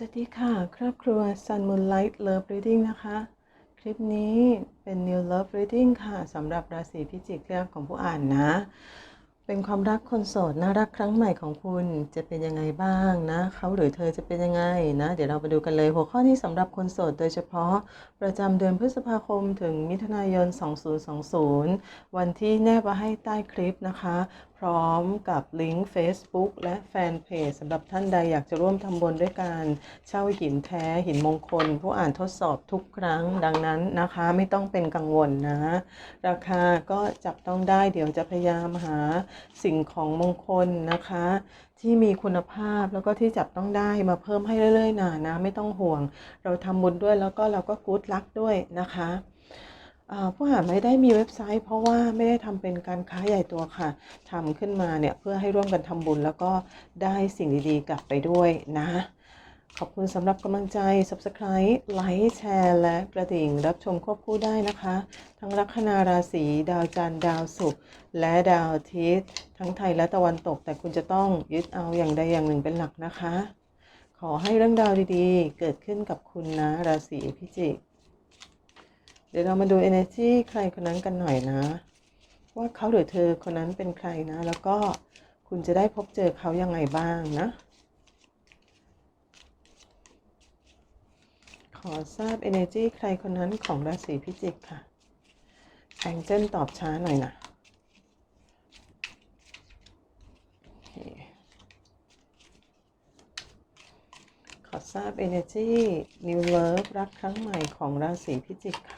สวัสดีค่ะ ครอบครัว Sun Moonlight Love Reading นะคะ คลิปนี้เป็น New Love Reading ค่ะสำหรับราศีพิจิกเรื่องของผู้อ่านนะ เป็นความรักคนโสดน่ารักครั้งใหม่ของคุณจะเป็นยังไงบ้างนะ เขาหรือเธอจะเป็นยังไงนะ เดี๋ยวเราไปดูกันเลยหัวข้อนี้สำหรับคนโสดโดยเฉพาะประจำเดือนพฤษภาคมถึงมิถุนายน 2020 วันที่แนบไว้ให้ใต้คลิปนะคะ พร้อมกับลิงก์ Facebook และแฟนเพจสำหรับท่านใดอยากจะร่วมทำบุญด้วยการเช่าหินแท้หินมงคล ผู้อ่านทดสอบทุกครั้งดังนั้นนะคะไม่ต้องเป็นกังวลนะ ราคาก็จับต้องได้เดี๋ยวจะพยายามหาสิ่งของมงคลนะคะ ที่มีคุณภาพแล้วก็ที่จับต้องได้มาเพิ่มให้เรื่อยๆนะนะ ไม่ต้องห่วง เราทำบุญด้วยแล้วก็เราก็กู๊ดลักด้วยนะคะ ผู้หาไม่ได้มีเว็บไซต์ เพราะว่าไม่ได้ทำเป็นการค้าใหญ่ตัวค่ะทำขึ้นมาเนี่ยเพื่อให้ร่วมกันทำบุญ แล้วก็ได้สิ่งดีๆ กลับไปด้วยนะ ขอบคุณสำหรับกำลังใจ Subscribe ไลค์แชร์ และกระดิ่ง รับชมควบคู่ได้นะคะ ทั้งลัคนาราศีดาวจันทร์ดาวศุกร์และดาวอาทิตย์ ทั้งไทยและตะวันตก แต่คุณจะต้องยึดเอาอย่างใดอย่างหนึ่งเป็นหลักนะคะ ขอให้เรื่องราวดีๆ เกิดขึ้นกับคุณนะราศีพิจิก เดี๋ยวเรามาดู energy ใครคนนั้นกันหน่อยนะ ว่าเขาหรือเธอคนนั้นเป็นใครนะ แล้วก็คุณจะได้พบเจอเขายังไงบ้างนะ ขอทราบ energy ใครคนนั้นของราศีพิจิกค่ะแองเจิลตอบช้าหน่อยนะขอทราบ energy new love รักครั้งใหม่ของราศีพิจิกค่ะ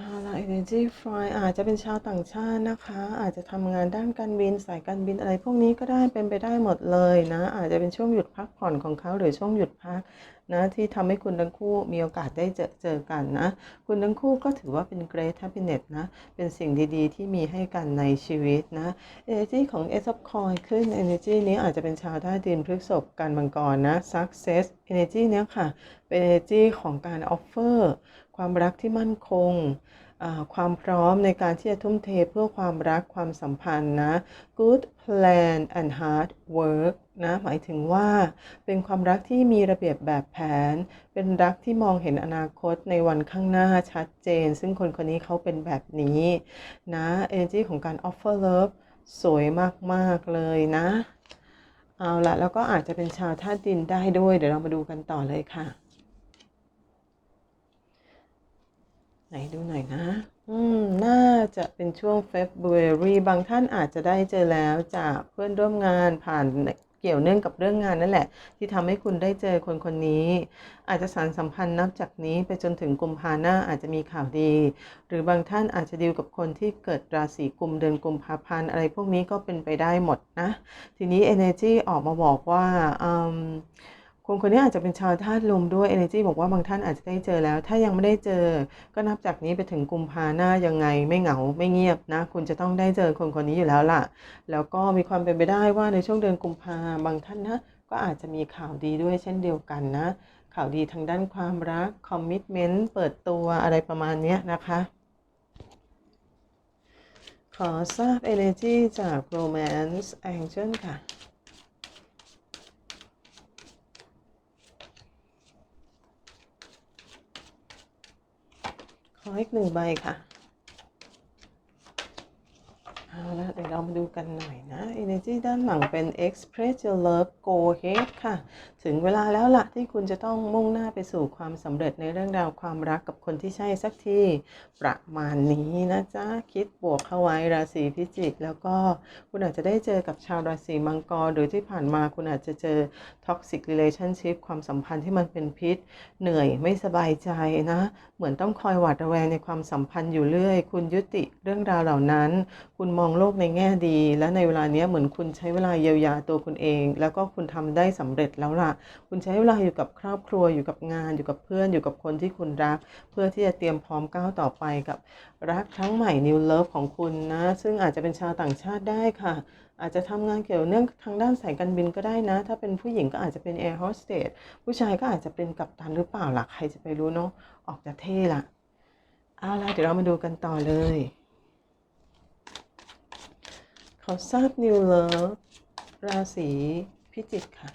อาละ energy fly อาจจะเป็นชาวต่างชาตินะคะ อาจจะทำงานด้านการบินสายการบินอะไรพวกนี้ก็ได้เป็นไปได้หมดเลยนะ อาจจะเป็นช่วงหยุดพักผ่อนของเขาหรือช่วงหยุดพักนะที่ทำให้คุณทั้งคู่มีโอกาสได้เจอเจอกันนะ คุณทั้งคู่ก็ถือว่าเป็น great happiness นะ เป็นสิ่งดีๆ ที่มีให้กันในชีวิตนะ energy ของ a c e of coin ขึ้น energy นี้อาจจะเป็นชาวธาตุดินพฤกษภการมังกรนะ success energy เนี้ยค่ะเป็น energy ของการ offer ความรักที่มั่นคง ความพร้อมในการที่จะทุ่มเทเพื่อความรักความสัมพันธ์นะ good plan and hard work นะหมายถึงว่าเป็นความรักที่มีระเบียบแบบแผน เป็นรักที่มองเห็นอนาคตในวันข้างหน้าชัดเจน ซึ่งคนคนนี้เขาเป็นแบบนี้นะ energy ของการ offer love สวยมากๆเลยนะ เอาละแล้วก็อาจจะเป็นชาวธาตุดินได้ด้วย เดี๋ยวเรามาดูกันต่อเลยค่ะ ไหนดูหน่อยนะ อืม น่าจะเป็นช่วง February บางท่านอาจจะได้เจอแล้วจากเพื่อนร่วมงานผ่านเกี่ยวเนื่องกับเรื่องงานนั่นแหละ ที่ทำให้คุณได้เจอคนคนนี้ อาจจะสารสัมพันธ์นับจากนี้ไปจนถึงกุมภาหน้าอาจจะมีข่าวดี หรือบางท่านอาจจะดีลกับคนที่เกิดราศีกุมเดือนกุมภาพันธ์อะไรพวกนี้ก็เป็นไปได้หมดนะ ทีนี้ energy ออกมาบอกว่าอืม คนคนนี้อาจจะเป็นชาวธาตุลมด้วย energy บอกว่าบางท่านอาจจะได้เจอแล้ว ถ้ายังไม่ได้เจอ ก็นับจากนี้ไปถึงกุมภาหน้ายังไงไม่เหงาไม่เงียบนะ คุณจะต้องได้เจอคนคนนี้อยู่แล้วล่ะ แล้วก็มีความเป็นไปได้ว่าในช่วงเดือนกุมภาบางท่านนะก็อาจจะมีข่าวดีด้วยเช่นเดียวกันนะ ข่าวดีทางด้านความรักคอมมิ t เมนต์เปิดตัวอะไรประมาณนี้นะคะ ขอทราบ energy จาก romance angel ค่ะ ขออีกหนึ่งใบค่ะ เอาละเดี๋ยวเรามาดูกันหน่อยนะ Energy ด้านหลังเป็น Express Your Love Go Ahead ค่ะ ถึงเวลาแล้วละที่คุณจะต้องมุ่งหน้าไปสู่ความสำเร็จในเรื่องราวความรักกับคนที่ใช่สักที ประมาณนี้นะจ๊ะ คิดบวกเข้าไว้ราศีพิจิก แล้วก็คุณอาจจะได้เจอกับชาวราศีมังกร หรือที่ผ่านมาคุณอาจจะเจอ Toxic Relationship ความสัมพันธ์ที่มันเป็นพิษ เหนื่อยไม่สบายใจนะ เหมือนต้องคอยหวาดระแวงในความสัมพันธ์อยู่เรื่อย คุณยุติเรื่องราวเหล่านั้น คุณมององโลกในแง่ดี และในเวลานี้เหมือนคุณใช้เวลาเยียวยาตัวคุณเอง แล้วก็คุณทำได้สำเร็จแล้วล่ะ คุณใช้เวลาอยู่กับครอบครัวอยู่กับงานอยู่กับเพื่อนอยู่กับคนที่คุณรัก เพื่อที่จะเตรียมพร้อมก้าวต่อไปกับรักครั้งใหม่ New Love ของคุณนะ ซึ่งอาจจะเป็นชาวต่างชาติได้ค่ะอาจจะทำงานเกี่ยวเนื่องทางด้านสายการบินก็ได้นะ ถ้าเป็นผู้หญิงก็อาจจะเป็นแอร์โฮสเตสผู้ชายก็อาจจะเป็นกัปตันหรือเปล่าล่ะ ใครจะไปรู้เนาะ ออกจะเท่ละเอาล่ะเดี๋ยวเรามาดูกันต่อเลย ขาทราบนิวเลิฟราศีพิจิกค่ะ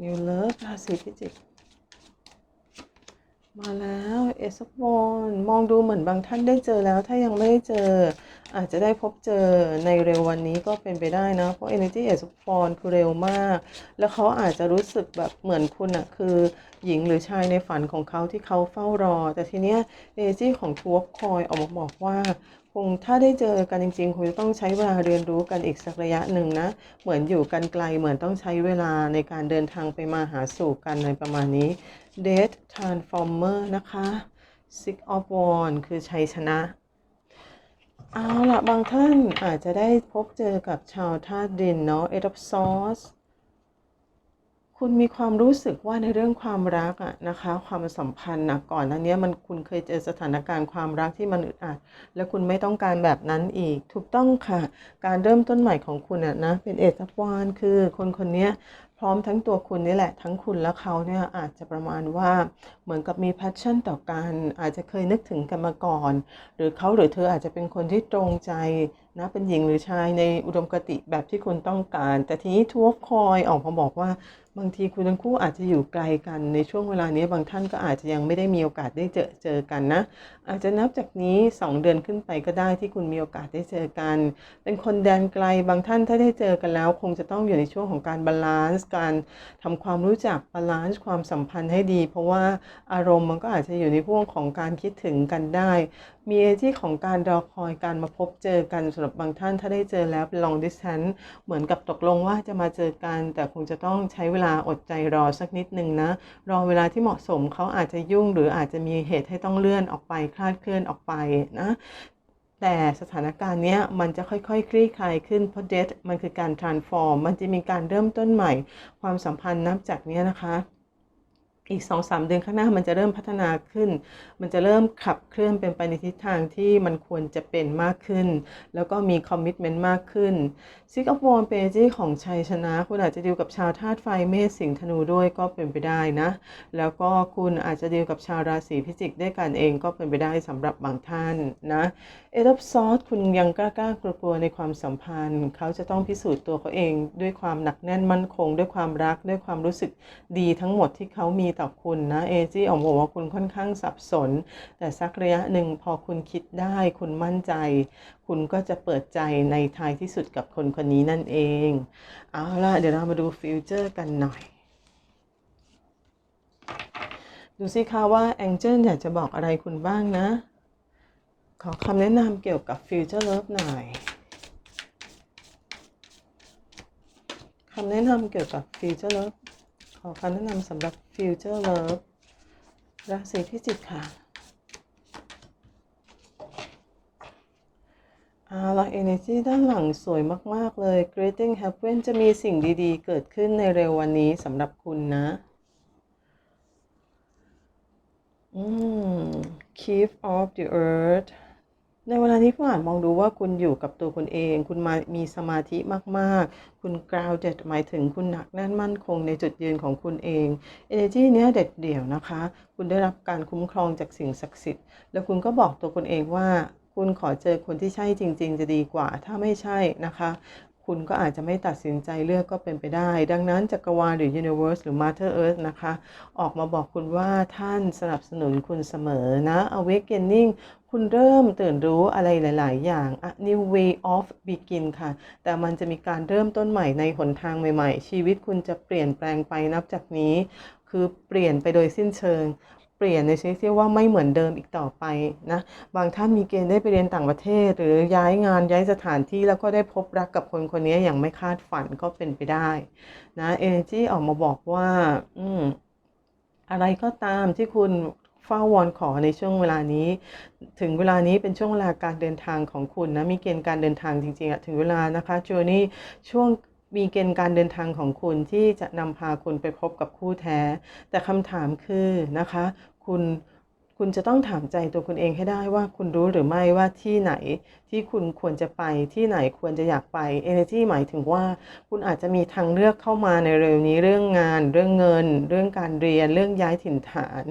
นิวเลิฟราศีพิจิก มาแล้วเอสบอนมองดูเหมือนบางท่านได้เจอแล้ว ถ้ายังไม่ได้เจอ อาจจะได้พบเจอในเร็ววันนี้ก็เป็นไปได้นะ เพราะ Energy เอสบอนคือเร็วมาก แล้วเขาอาจจะรู้สึกแบบเหมือนคุณอะคือหญิงหรือชายในฝันของเขาที่เขาเฝ้ารอ แต่ทีเนี้ย Energy ของทัวร์คอยออกมาบอกว่าคงถ้าได้เจอกันจริงๆคงจะต้องใช้เวลาเรียนรู้กันอีกสักระยะหนึ่งนะ เหมือนอยู่กันไกลเหมือนต้องใช้เวลาในการเดินทางไปมาหาสู่กันในประมาณนี้ Death Transformer นะคะ Six of Wands คือชัยชนะ เอาละบางท่านอาจจะได้พบเจอกับชาวธาตุดินเนาะ Eight of Swords คุณมีความรู้สึกว่าในเรื่องความรักอะนะคะ ความสัมพันธ์นะก่อนหน้านี้มันคุณเคยเจอสถานการณ์ความรักที่มันอึดอัด และคุณไม่ต้องการแบบนั้นอีก ถูกต้องค่ะ การเริ่มต้นใหม่ของคุณอะนะเป็นเอตวานคือคนคนนี้พร้อมทั้งตัวคุณนี่แหละทั้งคุณและเขาเนี่ยอาจจะประมาณว่า เหมือนกับมีแพชชั่นต่อกันอาจจะเคยนึกถึงกันมาก่อน หรือเขาหรือเธออาจจะเป็นคนที่ตรงใจนะเป็นหญิงหรือชายในอุดมคติแบบที่คุณต้องการ แต่ทีนี้ทัวคอยออกมาบอกว่า บางทีคุณทั้งคู่อาจจะอยู่ไกลกันในช่วงเวลานี้บางท่านก็อาจจะยังไม่ได้มีโอกาสได้เจอเจอกันนะ อาจจะนับจากนี้ 2 เดือนขึ้นไปก็ได้ที่คุณมีโอกาสได้เจอกัน เป็นคนแดนไกลบางท่านถ้าได้เจอกันแล้ว คงจะต้องอยู่ในช่วงของการบาลานซ์การทำความรู้จักบาลานซ์ความสัมพันธ์ให้ดี เพราะว่าอารมณ์มันก็อาจจะอยู่ในพวกของการคิดถึงกันได้ มีเอที่ของการรอคอยการมาพบเจอกันสำหรับบางท่านถ้าได้เจอแล้วเป็น long distance เหมือนกับตกลงว่าจะมาเจอกัน แต่คงจะต้องใช้เวลาอดใจรอสักนิดหนึ่งนะ รอเวลาที่เหมาะสมเขาอาจจะยุ่ง หรืออาจจะมีเหตุให้ต้องเลื่อนออกไปคลาดเคลื่อนออกไปนะแต่สถานการณ์นี้มันจะค่อยๆคคลี่คลายขึ้นเพราะเดทมันคือการ transform มันจะมีการเริ่มต้นใหม่ ความสัมพันธ์นับจากนี้นะคะ อีก 2-3 เดือนข้างหน้ามันจะเริ่มพัฒนาขึ้น มันจะเริ่มขับเคลื่อนเป็นไปในทิศทางที่มันควรจะเป็นมากขึ้น แล้วก็มีคอมมิชเมนต์มากขึ้นซิกอ f วอ n เปจีของชัยชนะ คุณอาจจะดีลกับชาวธาตุไฟเมษสิงห์ธนูด้วยก็เป็นไปได้นะ แล้วก็คุณอาจจะดีลกับชาวราศีพิจิกด้วยกันเองก็เป็นไปได้สำหรับบางท่านนะเอดอฟซอสคุณยังกล้ากล้ากลัวในความสัมพันธ์ เขาจะต้องพิสูจน์ตัวเขาเองด้วยความหนักแน่นมั่นคง ด้วยความรักด้วยความรู้สึกดีทั้งหมดที่เขามีต่อคุณนะเอจี้ออบอกว่าคุณค่อนข้างสับสน แต่สักระยะหนึ่งพอคุณคิดได้คุณมั่นใจ คุณก็จะเปิดใจในท้ายที่สุดกับคนคนนี้นั่นเอง เอาล่ะ เดี๋ยวเรามาดูฟิวเจอร์กันหน่อยดูสิคะว่าแองเจิลอยากจะบอกอะไรคุณบ้างนะ ขอคำแนะนำเกี่ยวกับฟิวเจอร์เลิฟหน่อยคำแนะนำเกี่ยวกับฟิวเจอร์เลิฟ ขอคำแนะนำสำหรับฟิวเจอร์เลิฟราศีพิจิกค่ะเอาละ energy ด้านหลังสวยมาก ๆ เลย greeting happen จะมีสิ่งดีๆ เกิดขึ้นในเร็ววันนี้สำหรับคุณนะ อืม keep of the earth ในเวลานี้ผู้อ่านมองดูว่าคุณอยู่กับตัวคุณเอง คุณมามีสมาธิมาก ๆ คุณ grounded หมายถึงคุณหนักแน่นมั่นคงในจุดยืนของคุณเอง energy เนี้ยเด็ดเดี่ยวนะคะ คุณได้รับการคุ้มครองจากสิ่งศักดิ์สิทธิ์ แล้วคุณก็บอกตัวคุณเองว่าคุณขอเจอคนที่ใช่จริง ๆ จะดีกว่า ถ้าไม่ใช่นะคะ คุณก็อาจจะไม่ตัดสินใจเลือกก็เป็นไปได้ ดังนั้นจักรวาลหรือ universe หรือ mother earth นะคะ ออกมาบอกคุณว่าท่านสนับสนุนคุณเสมอนะ awakening คุณเริ่มตื่นรู้อะไรหลาย ๆ อย่าง A new way of begin ค่ะ แต่มันจะมีการเริ่มต้นใหม่ในหนทางใหม่ ๆ ชีวิตคุณจะเปลี่ยนแปลงไปนับจากนี้ คือเปลี่ยนไปโดยสิ้นเชิง เปลี่ยนในชนิดที่ว่าไม่เหมือนเดิมอีกต่อไปนะบางท่านมีเกณฑ์ได้ไปเรียนต่างประเทศ หรือย้ายงานย้ายสถานที่แล้วก็ได้พบรักกับคนคนนี้อย่างไม่คาดฝันก็เป็นไปได้นะ Energy ออกมาบอกว่า อืมอะไรก็ตามที่คุณเฝ้าวอนขอในช่วงเวลานี้ ถึงเวลานี้เป็นช่วงเวลาการเดินทางของคุณนะมีเกณฑ์การเดินทางจริงๆอะถึงเวลานะคะจูนี่ช่วงมีเกณฑ์การเดินทางของคุณที่จะนำพาคุณไปพบกับคู่แท้ แต่คำถามคือนะคะ คุณคุณจะต้องถามใจตัวคุณเองให้ได้ว่าคุณรู้หรือไม่ว่าที่ไหนที่คุณควรจะไปที่ไหนควรจะอยากไป energy หมายถึงว่าคุณอาจจะมีทางเลือกเข้ามาในเร็วนี้เรื่องงาน เรื่องเงิน เรื่องการเรียน เรื่องย้ายถิ่นฐาน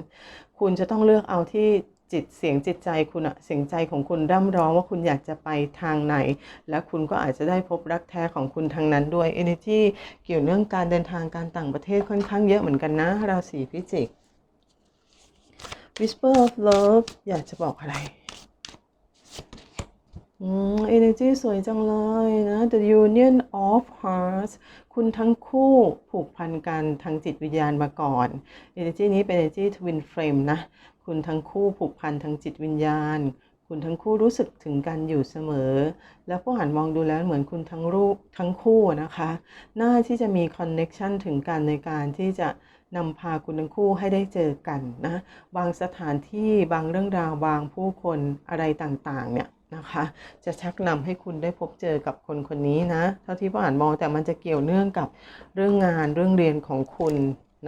คุณจะต้องเลือกเอาที่จิตเสียงจิตใจคุณอะเสียงใจของคุณร่ำร้องว่าคุณอยากจะไปทางไหน และคุณก็อาจจะได้พบรักแท้ของคุณทางนั้นด้วย energy เกี่ยวเรื่องการเดินทางการต่างประเทศค่อนข้างเยอะเหมือนกันนะราศีพิจิก whisper of love อยากจะบอกอะไร อืม energy สวยจังเลยนะ the union of hearts คุณทั้งคู่ผูกพันกันทางจิตวิญญาณมาก่อน energy นี้เป็น energy twin flame นะ คุณทั้งคู่ผูกพันทางจิตวิญญาณ คุณทั้งคู่รู้สึกถึงกันอยู่เสมอ แล้วผู้หันมองดูแล้วเหมือนคุณทั้งรูปทั้งคู่นะคะ น่าที่จะมีคอนเน็ชันถึงกันในการที่จะ นำพาคุณทั้งคู่ให้ได้เจอกันนะบางสถานที่บางเรื่องราวบางผู้คนอะไรต่างๆเนี่ยนะคะ จะชักนำให้คุณได้พบเจอกับคนคนนี้นะ เท่าที่ผู้อ่านมองแต่มันจะเกี่ยวเนื่องกับเรื่องงานเรื่องเรียนของคุณ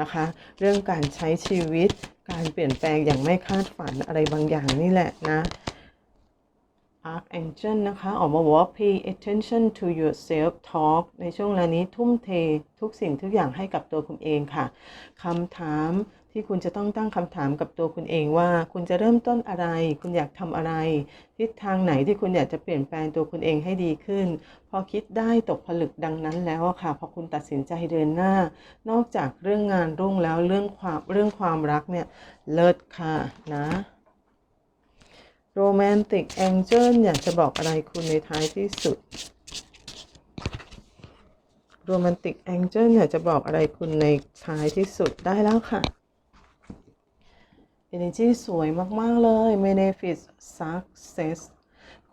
นะคะ เรื่องการใช้ชีวิต การเปลี่ยนแปลงอย่างไม่คาดฝันอะไรบางอย่างนี่แหละนะ Archangel นะคะ ออกมาบอกว่า pay attention to your self talk ในช่วงเวลานี้ทุ่มเททุกสิ่งทุกอย่างให้กับตัวคุณเองค่ะคำถามที่คุณจะต้องตั้งคำถามกับตัวคุณเองว่า คุณจะเริ่มต้นอะไร คุณอยากทำอะไร ทิศทางไหนที่คุณอยากจะเปลี่ยนแปลงตัวคุณเองให้ดีขึ้น พอคิดได้ตกผลึกดังนั้นแล้วค่ะ พอคุณตัดสินใจเดินหน้า นอกจากเรื่องงานรุ่งแล้วเรื่องความเรื่องความรักเนี่ยเลิศค่ะนะ โรแมนติกแองเจิลอยากจะบอกอะไรคุณในท้ายที่สุดโรแมนติกแองเจิลอยากจะบอกอะไรคุณในท้ายที่สุดได้แล้วค่ะ Energy สวยมาก ๆ เลย Benefit Success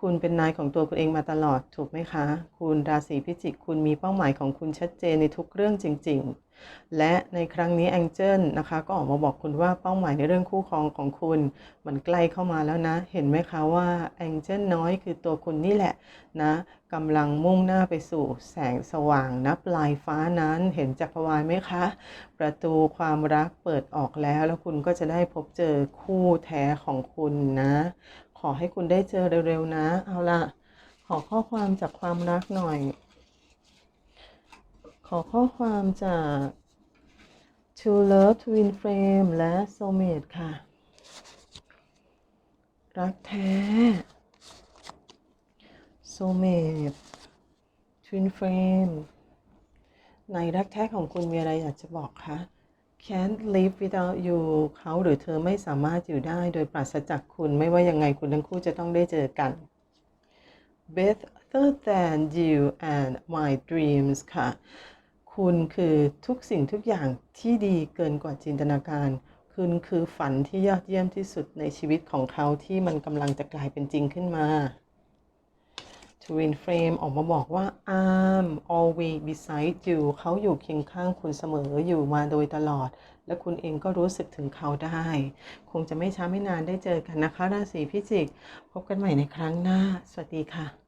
คุณเป็นนายของตัวคุณเองมาตลอดถูกไหมคะ คุณราศีพิจิก คุณมีเป้าหมายของคุณชัดเจนในทุกเรื่องจริง ๆ และในครั้งนี้แองเจิลนะคะก็ออกมาบอกคุณว่าเป้าหมายในเรื่องคู่ครองของคุณ มันใกล้เข้ามาแล้วนะ เห็นไหมคะว่าแองเจิลน้อยคือตัวคุณนี่แหละนะกำลังมุ่งหน้าไปสู่แสงสว่างนับลายฟ้านั้นเห็นจักรวาลไหมคะ ประตูความรักเปิดออกแล้ว แล้วคุณก็จะได้พบเจอคู่แท้ของคุณนะ ขอให้คุณได้เจอเร็วๆนะ เอาล่ะ ขอข้อความจากความรักหน่อย ขอข้อความจาก To Love Twin Flame และ Soulmate ค่ะ รักแท้ Soulmate Twin Flame ในรักแท้ของคุณมีอะไรอยากจะบอกคะ Can't live without you เขาหรือเธอไม่สามารถอยู่ได้โดยปราศจากคุณไม่ว่ายังไงคุณทั้งคู่จะต้องได้เจอกัน Better than you and my dreams ค่ะ คุณคือทุกสิ่งทุกอย่างที่ดีเกินกว่าจินตนาการ คุณคือฝันที่ยอดเยี่ยมที่สุดในชีวิตของเขาที่มันกำลังจะกลายเป็นจริงขึ้นมา Twin Flame ออกมาบอกว่า I'm always beside you เขาอยู่เคียงข้างคุณเสมออยู่มาโดยตลอด และคุณเองก็รู้สึกถึงเขาได้ คงจะไม่ช้าไม่นานได้เจอกันนะคะ ราศีพิจิก พบกันใหม่ในครั้งหน้า สวัสดีค่ะ